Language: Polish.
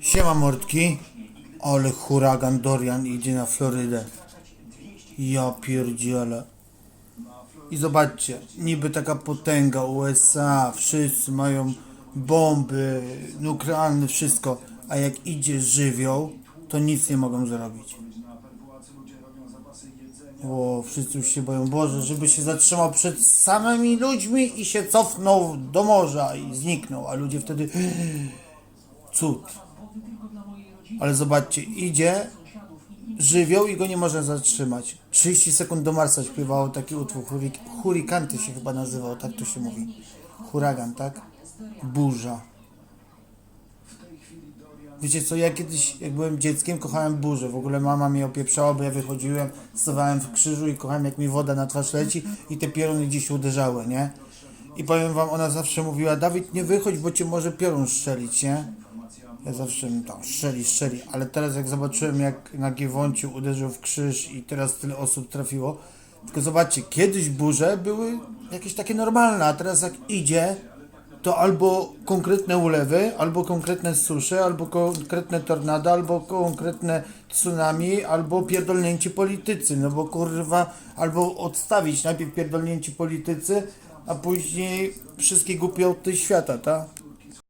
Siema mordki, ale huragan Dorian idzie na Florydę. Ja pierdzielę. I zobaczcie, niby taka potęga USA, wszyscy mają bomby nuklearne, wszystko, a jak idzie żywioł, to nic nie mogą zrobić. O, wszyscy już się boją, Boże, żeby się zatrzymał przed samymi ludźmi i się cofnął do morza i zniknął, a ludzie wtedy cud. Ale zobaczcie, idzie żywioł i go nie można zatrzymać. 30 sekund do Marsa śpiewało taki utwór, hurik hurikanty się chyba nazywał, tak to się mówi. Huragan, tak? Burza. Wiecie co, ja kiedyś, jak byłem dzieckiem, kochałem burzę. W ogóle mama mnie opieprzała, bo ja wychodziłem, stawałem w krzyżu i kochałem, jak mi woda na twarz leci i te pioruny gdzieś uderzały, nie? I powiem wam, ona zawsze mówiła, Dawid, nie wychodź, bo cię może piorun strzelić, nie? Ja zawsze tam strzeli, strzeli, ale teraz jak zobaczyłem, jak na Giewoncie uderzył w krzyż i teraz tyle osób trafiło, tylko zobaczcie, kiedyś burze były jakieś takie normalne, a teraz jak idzie, to albo konkretne ulewy, albo konkretne susze, albo konkretne tornada, albo konkretne tsunami, albo pierdolnięci politycy, no bo kurwa, albo odstawić najpierw pierdolnięci politycy, a później wszystkie głupioty świata, tak?